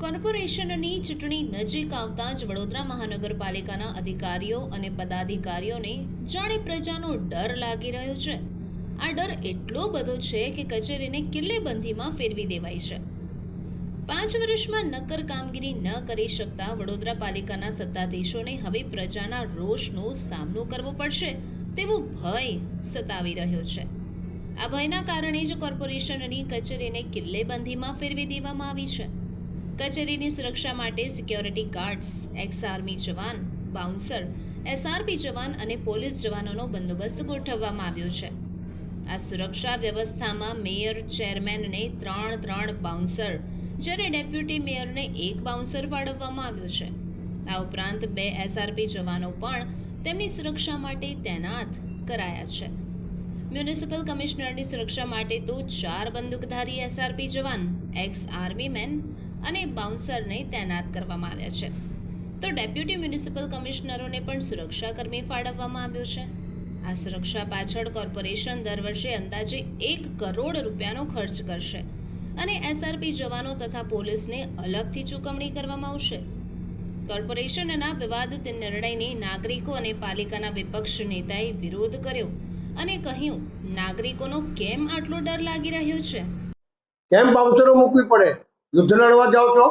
કોર્પોરેશનની ચૂંટણી નજીક આવતા જ વડોદરા મહાનગરપાલિકાના અધિકારીઓ અને પદાધિકારીઓને જાણે પ્રજાનો ડર લાગી રહ્યો છે. આ ડર એટલો બધો છે કે કચેરીને કિલ્લેબંધીમાં ફેરવી દેવાઈ છે. પાંચ વર્ષમાં નક્કર કામગીરી ન કરી શકતા વડોદરા પાલિકાના સત્તાધીશોને હવે પ્રજાના રોષનો સામનો કરવો પડશે તેવો ભય સતાવી રહ્યો છે. આ ભયના કારણે જ કોર્પોરેશનની કચેરીને કિલ્લેબંધીમાં ફેરવી દેવામાં આવી છે. કચેરીની સુરક્ષા માટે સિક્યોરિટી ગાર્ડ્સ એક્સ આર્મી જવાન બાઉન્સર એસઆરપી જવાન અને પોલીસ જવાનોનો બંદોબસ્ત ગોઠવવામાં આવ્યો છે. આ સુરક્ષા વ્યવસ્થામાં મેયર ચેરમેનને ત્રણ ત્રણ બાઉન્સર જ્યારે ડેપ્યુટી મેયરને એક બાઉન્સર ફાળવવામાં આવ્યો છે. આ ઉપરાંત બે એસઆરપી જવાનો પણ તેમની સુરક્ષા માટે તૈનાત કરાયા છે. મ્યુનિસિપલ કમિશનરની સુરક્ષા માટે તો ચાર બંદૂકધારી એસઆરપી જવાન એક્સ આર્મી મેન અને બાઉન્સરને તૈનાત કરવામાં આવ્યા છે. તો ડેપ્યુટી મ્યુનિસિપલ કમિશનરોને પણ સુરક્ષાકર્મી ફાળવવામાં આવ્યો છે. આ સુરક્ષા પાછળ કોર્પોરેશન દર વર્ષે અંદાજે એક કરોડ રૂપિયાનો ખર્ચ કરશે અને એસઆરપી જવાનો તથા પોલીસને અલગથી ચૂકવણી કરવામાં આવશે. કોર્પોરેશનના વિવાદિત નિર્ણયને નાગરિકો અને પાલિકાના વિપક્ષ નેતાએ વિરોધ કર્યો અને કહ્યું, નાગરિકોનો કેમ આટલો ડર લાગી રહ્યો છે? કેમ બાઉન્સરો મૂકવી પડે? યુદ્ધ લડવા જાઓ છો?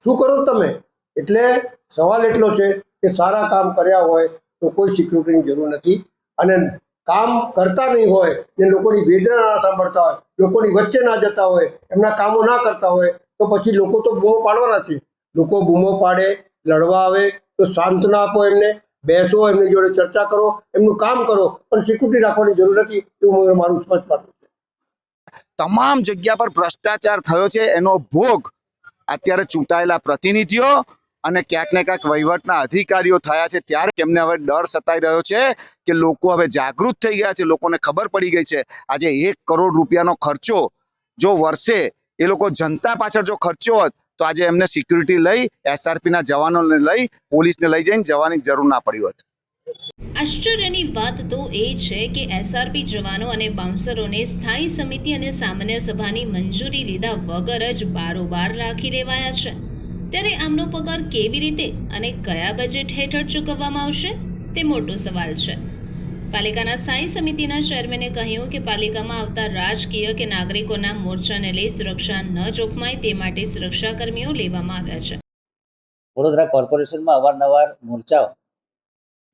શું કરો તમે? એટલે સવાલ એટલો છે કે સારા કામ કર્યા હોય તો કોઈ સિક્યુરિટીની જરૂર નથી. અને કામ કરતા નહીં હોય ને લોકોની વેદના ના સાંભળતા હોય, લોકોની વચ્ચે ના જતા હોય, એમના કામો ના કરતા હોય, તો પછી લોકો તો બૂમો પાડવાના છે. લોકો બૂમો પાડે, લડવા આવે, તો સાંત્વના આપો એમને, બેસો, એમની જોડે ચર્ચા કરો, એમનું કામ કરો, પણ સિક્યુરિટી રાખવાની જરૂર નથી એવું મારું સ્પષ્ટ છે. તમામ જગ્યા પર ભ્રષ્ટાચાર થયો છે, એનો ભોગ અત્યારે ચૂંટાયેલા પ્રતિનિધિઓ અને ક્યાંક ને ક્યાંક વહીવટના અધિકારીઓ થયા છે. ત્યારે એમને હવે ડર સતાઈ રહ્યો છે કે લોકો હવે જાગૃત થઈ ગયા છે. લોકોને ખબર પડી ગઈ છે, આજે એક કરોડ રૂપિયાનો ખર્ચો જો વર્ષે એ લોકો જનતા પાછળ જો ખર્ચ્યો હોત, તો આજે એમને સિક્યુરિટી લઈ એસઆરપીના જવાનોને લઈ, પોલીસને લઈ જઈને જવાની જરૂર ના પડી હોત. આશ્ચર્યની વાત તો એ છે કે એસઆરપી જવાનો અને બાઉન્સરોને સ્થાયી સમિતિ અને સામાન્ય સભાની મંજૂરી લીધા વગર જ બારોબાર રાખી લેવાયા છે. ત્યારે આમનો પગાર કેવી રીતે અને કયા બજેટ હેઠળ ચૂકવવામાં આવશે? તે મોટો સવાલ છે. પાલિકાના સ્થાયી સમિતિના ચેરમેને કહ્યું કે પાલિકામાં આવતા રાજકીય કે નાગરિકોના મોરચાને લઈ સુરક્ષા ન જોખમાય તે માટે સુરક્ષાકર્મીઓ લેવામાં આવ્યા છે. વડોદરા કોર્પોરેશનમાં અવારનવાર મોરચાઓ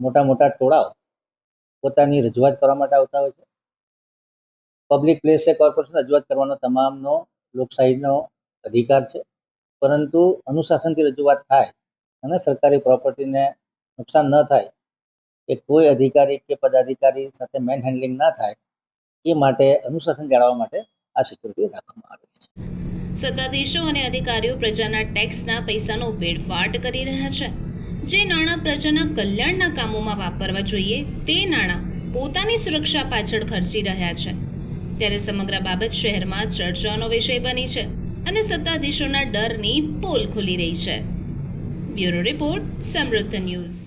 મોટા મોટા ટોળાઓ પોતાની રજૂઆત કરવા માટે આવતા હોય છે. પબ્લિક પ્લેસે કોર્પોરેશન રજૂઆત કરવાનો તમામનો લોકશાહીનો અધિકાર છે. પરંતુ અનુશાસનથી રજૂઆત થાય અને સરકારી પ્રોપર્ટીને નુકસાન ન થાય, કે કોઈ અધિકારી કે પદાધિકારી સાથે મેન હેન્ડલિંગ ના થાય, એ માટે અનુશાસન જાળવવા માટે આ સિક્યુરિટી રાખવામાં આવી છે. સત્તાધીશો અને અધિકારીઓ પ્રજાના ટેક્સના પૈસાનો વેડફાટ કરી રહ્યા છે. જે નાણાં પ્રજાના કલ્યાણના કામોમાં વાપરવા જોઈએ, તે નાણાં પોતાની સુરક્ષા પાછળ ખર્ચી રહ્યા છે. ત્યારે સમગ્ર બાબત શહેરમાં ચર્ચાનો વિષય બની છે અને સત્તાધીશોના ડરની પોલ ખુલી રહી છે. Bureau report Samruddh news.